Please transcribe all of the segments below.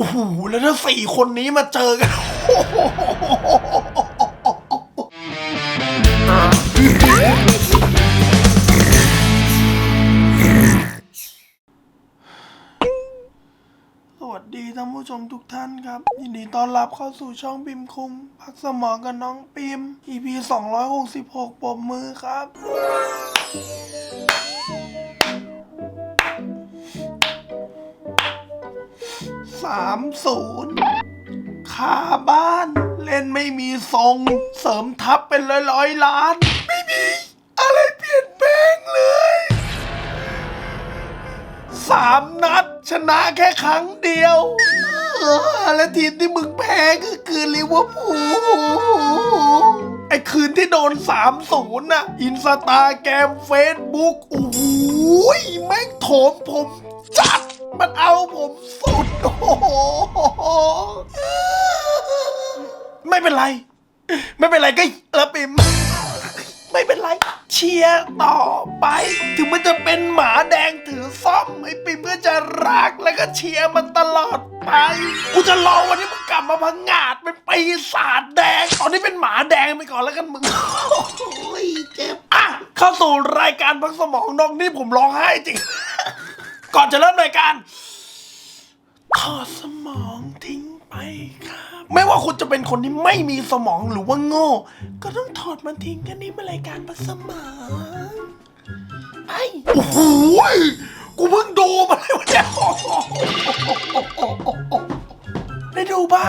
โอ้โห แล้วถ้าสี่คนนี้มาเจอกันสวัสดีท่านผู้ชมทุกท่านครับ ยินดีต้อนรับเข้าสู่ช่องปิมคุงพักสมองกับน้องปิม EP 266ปรบมือครับ สามศูนย์ขาบ้าน เล่นไม่มีทรง เสริมทัพเป็นร้อยร้อยล้าน ไม่มี อะไรเปลี่ยนแปลงเลยสามนัด ชนะแค่ครั้งเดียวเออและทีมที่มึงแพ้ก็คือลิเวอร์พูลไอ้คืนที่โดนสามศูนย์น่ะ อินสตาแกรมเฟซบุ๊กโอ้โหแม่งโถมผมจัด มันเอาผมสุด โอ้โห ไม่เป็นไร ไม่เป็นไรก็เออปิม ไม่เป็นไร เชียร์ต่อไป ถึงมันจะเป็นหมาแดงถือซ่อมไอ้ปิมก็จะรักแล้วก็เชียร์มันตลอดไปกูจะรอวันนี้มึงกลับมาพังงาดเป็นปีศาจแดง ตอนนี้เป็นหมาแดงไปก่อนแล้วกันมึงโอ้ยเจ็บอะเข้าสู่รายการพักสมองน้องนี่ผมร้องไห้จริง ก่อนจะเริ่มรายการถอดสมองทิ้งไปครับไม่ว่าคุณจะเป็นคนที่ไม่มีสมองหรือว่าโง่ ก็ต้องถอดมันทิ้งกันนี่มารายการพักสมองไอ้โอ้โหยกูเพิ่งดูมาเลยวันเนี้ยได้ดูป่ะ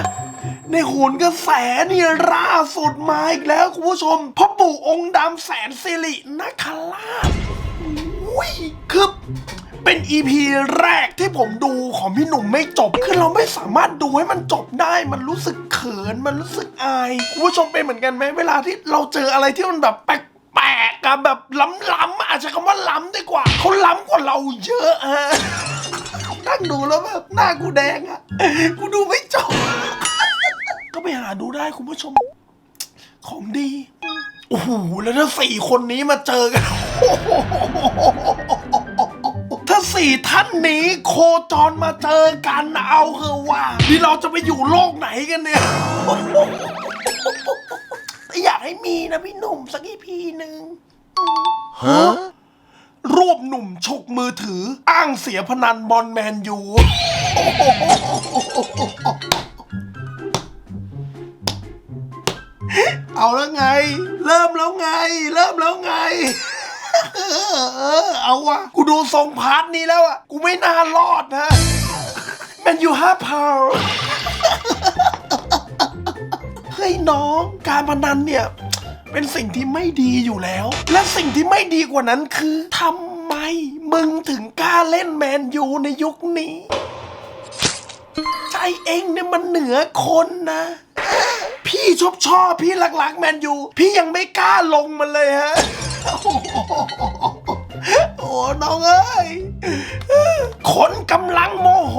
ในโหนกระแสเนี่ยล่าสุดมาอีกแล้วคุณผู้ชมพ่อปู่องค์ดำแสนสิรินคราชอุ้ยคือ เป็นอีพีแรกที่ผมดูของพี่หนุ่มไม่จบ คือเราไม่สามารถดูให้มันจบได้ มันรู้สึกเขิน มันรู้สึกอายคุณผู้ชมเป็นเหมือนกันไหมเวลาที่เราเจออะไรที่มันแบบแปลกๆกับแบบล้ำๆอาจจะคำว่าล้ำดีกว่าเขาล้ำกว่าเราเยอะฮะนั่งดูแล้วแบบหน้ากูแดงอะกูดูไม่จบ ก็ไปหาดูได้คุณผู้ชม ของดี โอ้โห แล้วถ้าสี่คนนี้มาเจอกันถ้า สี่ท่านนี้โคจรมาเจอกันเอาเถอะว่านี่เราจะไปอยู่โลกไหนกันเนี่ยอยากให้มีนะพี่หนุ่มสักอีพีหนึ่งฮะรวบหนุ่มฉกมือถือ อ้างเสียพนันบอลแมนยู เอาแล้วไง เริ่มแล้วไง เริ่มแล้วไง เออเอาวะกูดูทรงพาร์ทนี้แล้วอะกูไม่น่ารอดนะแมนยูห้าพาวเฮ้ยน้องการพนันเนี่ย เป็นสิ่งที่ไม่ดีอยู่แล้ว และสิ่งที่ไม่ดีกว่านั้นคือทำไม มึงถึงกล้าเล่นแมนยูในยุคนี้ใจเองเนี่ยมันเหนือคนนะ พี่ชอบชอบพี่หลักๆแมนยู พี่ยังไม่กล้าลงมันเลยฮะ โอ้น้องเอ้ยคนกำลังโมโห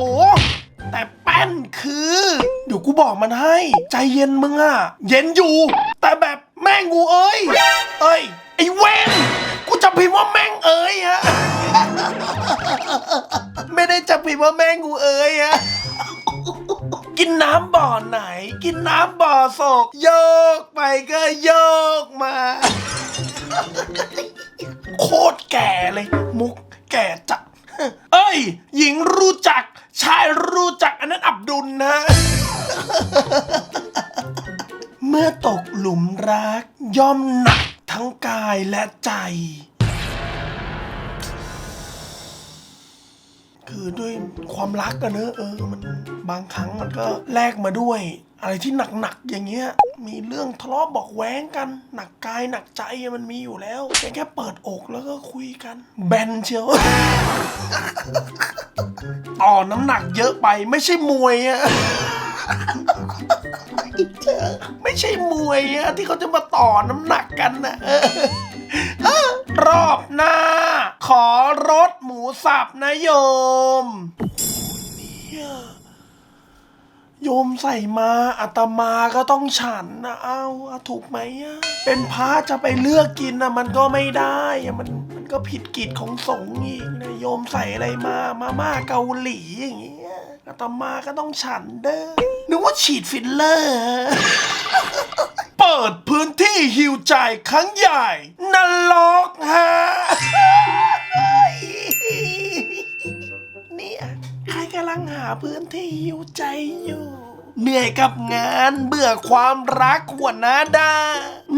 แต่แป้นคือ เดี๋ยวกูบอกมันให้ ใจเย็นมึงอะเย็นอยู่ แต่แบบแม่งกูเอ้ย เอ้ย ไอ้เวนกูจะพิมพ์ว่าแม่งเอ้ยฮะ ไม่ได้จะพิมพ์ว่าแม่งกูเอ้ยฮะ กินน้ำบ่อไหน กินน้ำบ่อโศกโยกไปก็โยกมา โคตรแก่เลย มุกแก่จัดเอ้ย หญิงรู้จัก ชายรู้จักอันนั้นอับดุลนะ เมื่อตกหลุมรัก ย่อมหนักทั้งกายและใจ คือด้วยความรักอะเนอะเออมันบางครั้งมันก็แลกมาด้วย อะไรที่หนักๆอย่างเงี้ย มีเรื่องทะเลาะบอกแว้งกัน หนักกายหนักใจมันมีอยู่แล้วแค่แค่เปิดอกแล้วก็คุยกัน แบนเชียวต่อน้ำหนักเยอะไปไม่ใช่มวยอะไม่ใช่มวยอะที่เขาจะมาต่อน้ำหนักกันนะรอบหน้า อรสหมูสับนะโยมเนี่ยโยมใส่มาอาตมาก็ต้องฉันนะเอาถูกไหมอะเป็นพระจะไปเลือกกินนะมันก็ไม่ได้อะมันมันก็ผิดกิจของสงฆ์อีกนะโยมใส่อะไรมามาม่าเกาหลีอย่างเงี้ยอาตมาก็ต้องฉันเด้อนึกว่าฉีดฟิลเลอร์เปิดพื้นที่หิวใจครั้งใหญ่นรก พื้นที่หิวใจอยู่ เหนื่อยกับงานเบื่อความรักหัวหน้าดา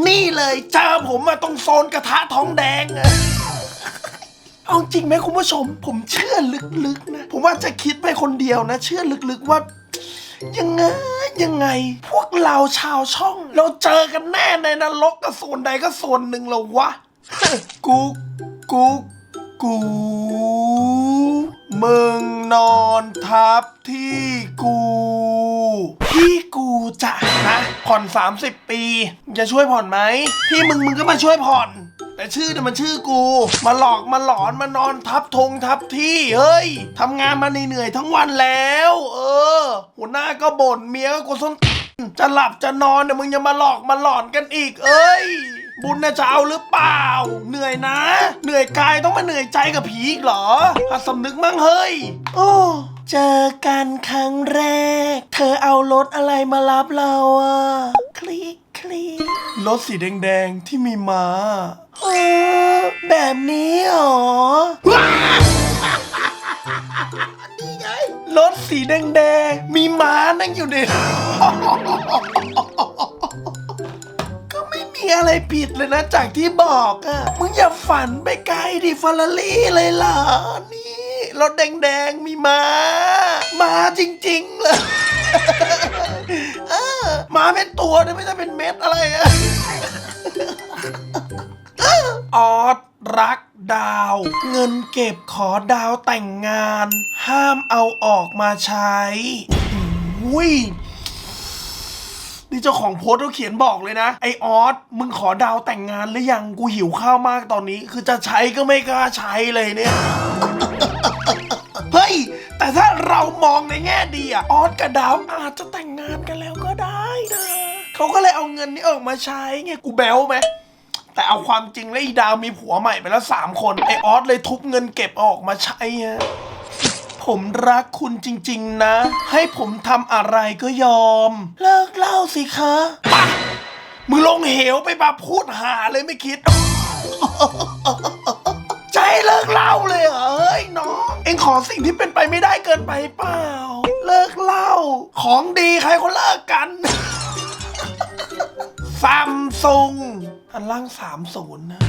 นี่เลยเจอผมมาตรงโซนกระทะทองแดงอะเอาจริงไหมคุณผู้ชม ผมเชื่อลึกๆนะ ผมว่าจะคิดไปคนเดียวนะ เชื่อลึกๆว่า ยังไงยังไง พวกเราชาวช่อง เราเจอกันแน่ในนรกกับส่วนใดก็ส่วนหนึ่งแล้ววะ กูกูกู มึงนอนทับที่กู ที่กูจะนะผ่อน 30 ปี จะช่วยผ่อนไหม ที่มึงมึงก็มาช่วยผ่อน แต่ชื่อเนี่ยมันชื่อกู มาหลอกมาหลอนมานอนทับทงทับที่เฮ้ยทำงานมาเหนื่อยๆทั้งวันแล้ว เออ หัวหน้าก็บ่นเมียก็กดส้นจะหลับจะนอนเนี่ยมึงยังมาหลอกมาหลอนกันอีก เอ้ย บุญน่ะจะเอาหรือเปล่า เหนื่อยนะ เหนื่อยกายต้องมาเหนื่อยใจกับผีอีกเหรอหัดสำนึกมั่งเฮ้ย โอ้เจอกันครั้งแรก เธอเอารถอะไรมารับเราอะคลิกคลิกรถสีแดงๆที่มีม้าเออแบบนี้เหรอนี่ไงรถสีแดงๆมีม้านั่งอยู่ในก็ไมีอะไรผิดเลยนะจากที่บอกอะมึงอย่าฝันไปไกลดิฟารารี่เลยเหรอนี่รถแดงๆมีมามาจริงๆเลยมาเป็นตัวนะไม่ใช่เป็นเม็ดอะไรอะออสรักดาว เงินเก็บขอดาวแต่งงาน ห้ามเอาออกมาใช้อุ้ย นี่เจ้าของโพสต์เขาเขียนบอกเลยนะ ไอออสมึงขอดาวแต่งงานหรือยังกูหิวข้าวมากตอนนี้ คือจะใช้ก็ไม่กล้าใช้เลยเนี่ย เฮ้ย แต่ถ้าเรามองในแง่ดีอะออสกับดาวอาจจะแต่งงานกันแล้วก็ได้นะ เขาก็เลยเอาเงินนี้ออกมาใช้ไงกูแบลไหมแต่เอาความจริงแล้วอีดาวมีผัวใหม่ไปแล้วสามคนไอออสเลยทุบเงินเก็บอออกมาใช้ฮะ ผมรักคุณจริง ๆ นะ ให้ผมทำอะไรก็ยอม เลิกเล่าสิคะปะมึงลงเหวไปปะพูดหาเลยไม่คิด ใจเลิกเล่าเลยเหรอเฮ้ยน้อง เอ็งขอสิ่งที่เป็นไปไม่ได้เกินไปเปล่า เลิกเล่า ของดีใครเขาเลิกกันซัมซุงอันล่างสามศูนย์นะ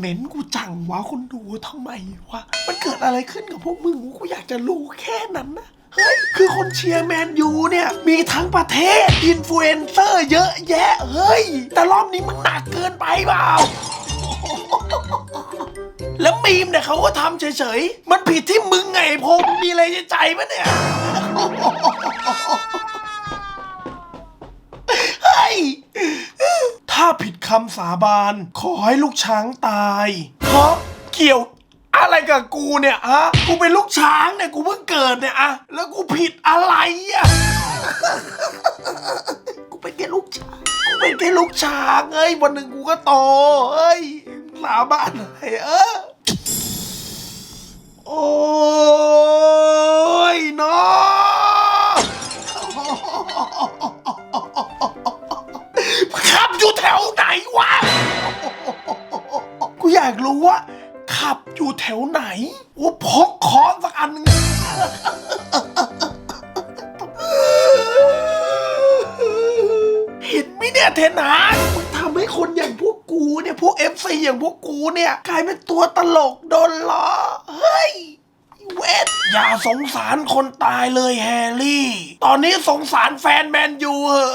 เน้นกูจังวะคนดูทำไมวะ มันเกิดอะไรขึ้นกับพวกมึงกูอยากจะรู้แค่นั้นนะเฮ้ย คือคนเชียร์แมนยูเนี่ย มีทั้งประเทศ อินฟลูเอนเซอร์เยอะแยะ เฮ้ย แต่รอบนี้มึงหนักเกินไปเปล่า แล้วมีมเนี่ยเขาก็ทำเฉยๆ มันผิดที่มึงไงพงมีอะไรในใจปะเนี่ย คำสาบาน ขอให้ลูกช้างตายเพราะเกี่ยวอะไรกับกูเนี่ยฮะกูเป็นลูกช้างเนี่ยกูเพิ่งเกิดเนี่ยอะแล้วกูผิดอะไรอะกูเป็นแค่ลูกช้างกูเป็นแค่ลูกช้างเอ้ยวันหนึ่งกูก็โตเอ้ยสาบานอะไรเออ ซีอย่างพวกกูเนี่ยกลายเป็นตัวตลกโดนล้อ เฮ้ยเวทอย่าสงสารคนตายเลยแฮร์รี่ ตอนนี้สงสารแฟนแมนยูเหอะ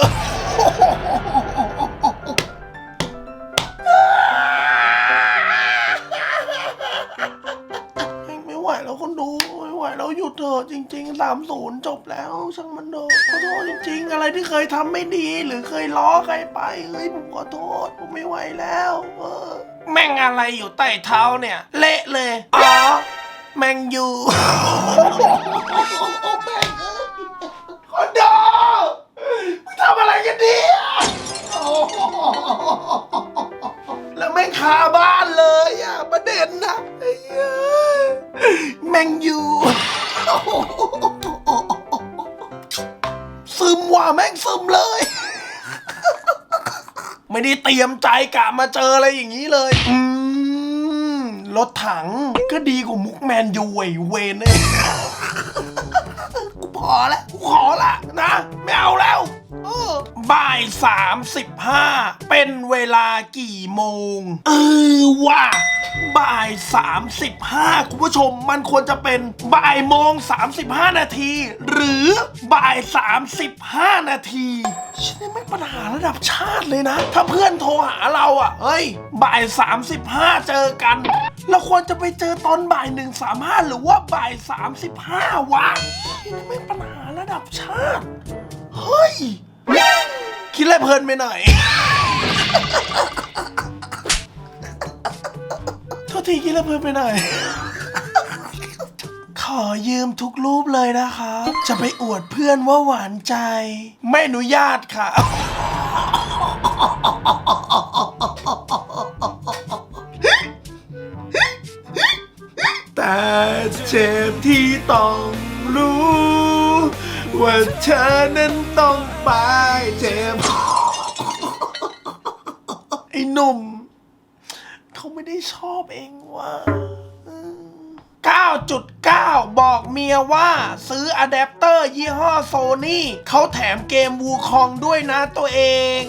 ไม่ไหยุดเถอะจริงๆสามศูนย์จบแล้วช่างมันเถอะขอโทษจริง ๆ อะไรที่เคยทำไม่ดีหรือเคยล้อใครไปเฮ้ยผมขอโทษ ผมไม่ไหวแล้ว เออ แม่งอะไรอยู่ใต้เท้าเนี่ย เละเลยอ๋อแมงยูแม่งเอ้ยคนดูมึงทำอะไรกันเนี่ย แล้วไม่งคาบ้านเลยอะประเด็นนะไอ้เหี้ยแมงยูซึมว่ะแม่งซึมเลย ไม่ได้เตรียมใจกะมาเจออะไรอย่างนี้เลย อืมรถถังก็ดีกว่ามุกแมนยูไอเวนเลย กูพอแล้วกูขอละนะ ไม่เอาแล้วเออบ่ายสามสิบห้าเป็นเวลากี่โมง เออว่ะบ่ายสามสิบห้าคุณผู้ชมมันควรจะเป็นบ่ายโมงสามสิบห้านาที หรือบ่ายสามสิบห้านาทีฉันนี่ไม่ปัญหาระดับชาติเลยนะ ถ้าเพื่อนโทรหาเราอะ เฮ้ย บ่ายสามสิบห้าเจอกัน เราควรจะไปเจอตอนบ่ายหนึ่งสามห้าหรือว่าบ่ายสามสิบห้าวะนี่ไม่ปัญหาระดับชาติ เฮ้ย คิดอะไรเพลินไปหน่อยโทษทีคิดอะไรเพลินไปหน่อย ขอยืมทุกรูปเลยนะครับจะไปอวดเพื่อนว่าหวานใจ ไม่อนุญาตค่ะ จ็บที่ต้องรู้ ว่าเธอนั้นต้องไปเจ็บ ไอ้หนุ่ม เขาไม่ได้ชอบเองว่า9.9 บอกเมียว่าซื้ออะแดปเตอร์ยี่ห้อโซนี่เขาแถมเกมวูคองด้วยนะตัวเอง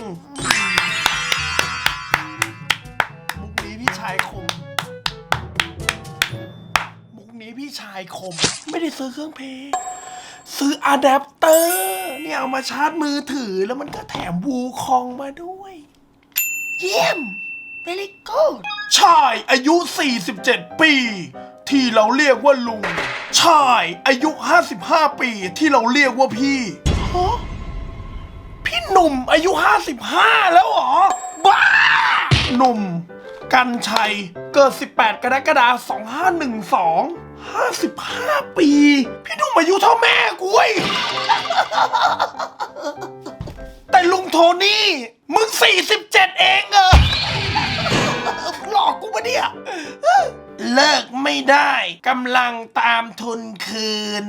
คม ไม่ได้ซื้อเครื่องเพลงซื้ออะแดปเตอร์เนี่ยเอามาชาร์จมือถือแล้วมันก็แถมวูคองมาด้วย เยี่ยม very good ชายอายุ 47 ปี ที่เราเรียกว่าลุง ชายอายุ 55 ปีที่เราเรียกว่าพี่ฮะพี่หนุ่มอายุ 55 แล้วเหรอ บ้า หนุ่ม กันชัย เกิด 18 กรกฎาคม2512 55 ปี พี่นุ่มอายุเท่าแม่กูเว้ย แต่ลุงโทนี่ มึง 47 เองเหรอหลอกกูปะเนี่ย เลิกไม่ได้กำลังตามทุนคืน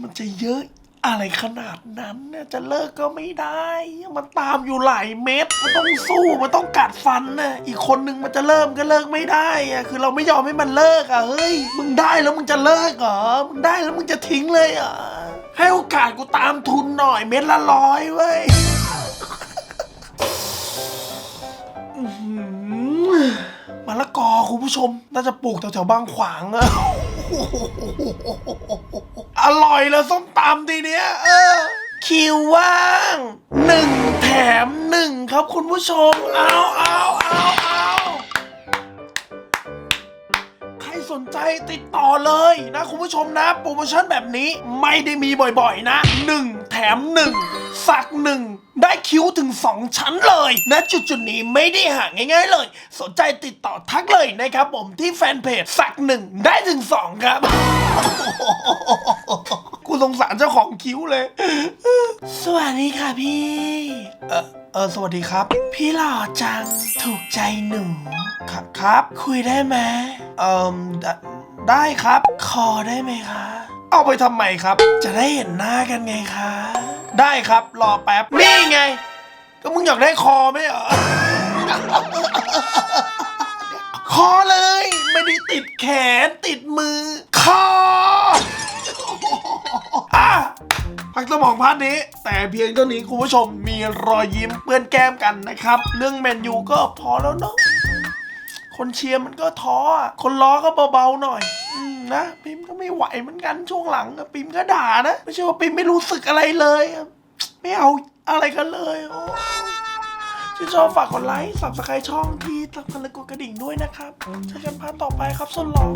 มันจะเยอะ อะไรขนาดนั้นเนี่ยจะเลิกก็ไม่ได้ มันตามอยู่หลายเม็ด มันต้องสู้มันต้องกัดฟันนะอีกคนนึงมันจะเริ่มก็เลิกไม่ได้อะคือเราไม่ยอมให้มันเลิกอะเฮ้ยมึงได้แล้วมึงจะเลิกเหรอมึงได้แล้วมึงจะทิ้งเลยเหรอให้โอกาสกูตามทุนหน่อยเม็ดละร้อยเว้ยมะละกอคุณผู้ชม น่าจะปลูกแถวๆบางขวางอะ อร่อยแล้วส้มตำทีเนี้ยเออ คิวว่างหนึ่งแถมหนึ่งครับคุณผู้ชม เอาเอาเอาเอาใครสนใจติดต่อเลยนะคุณผู้ชมนะ โปรโมชั่นแบบนี้ไม่ได้มีบ่อยๆนะหนึ่ง แถมหนึ่งสักหนึ่งได้คิ้วถึง 2 ชั้นเลยนะจุดจุดนี้ไม่ได้หาง่าย ๆ เลย สนใจติดต่อทักเลยนะครับผมที่แฟนเพจสักหนึ่งได้ถึง 2 ครับกูสงสารเจ้าของคิ้วเลย สวัสดีค่ะพี่ เออเออสวัสดีครับ พี่หล่อจังถูกใจหนูครับ คุยได้ไหมเออไดได้ครับ คอได้ไหมคะ เอาไปทำไมครับ จะได้เห็นหน้ากันไงคะ ได้ครับรอแป๊บ นี่ไง ก็มึงอยากได้คอไหมเหรอ คอเลย ไม่ได้ติดแขนติดมือ คออะพักสมองพาร์ทนี้ แต่เพียงเท่านี้คุณผู้ชมมีรอยยิ้มเปื้อนแก้มกันนะครับ เรื่องแมนยูก็พอแล้วเนาะ คนเชียร์มันก็ท้อคนล้อก็เบาๆหน่อยอนะปิมก็ไม่ไหวเหมือนกันช่วงหลังอะปิมก็ด่านะ ไม่ใช่ว่าปิมไม่รู้สึกอะไรเลย ไม่เอาอะไรกันเลยโอ้ชื่นชอบฝากกดไลค์สับสไครช่องที่สำคัญและกดกระดิ่งด้วยนะครับเจอกันพาร์ทต่อไปครับส้นหลอง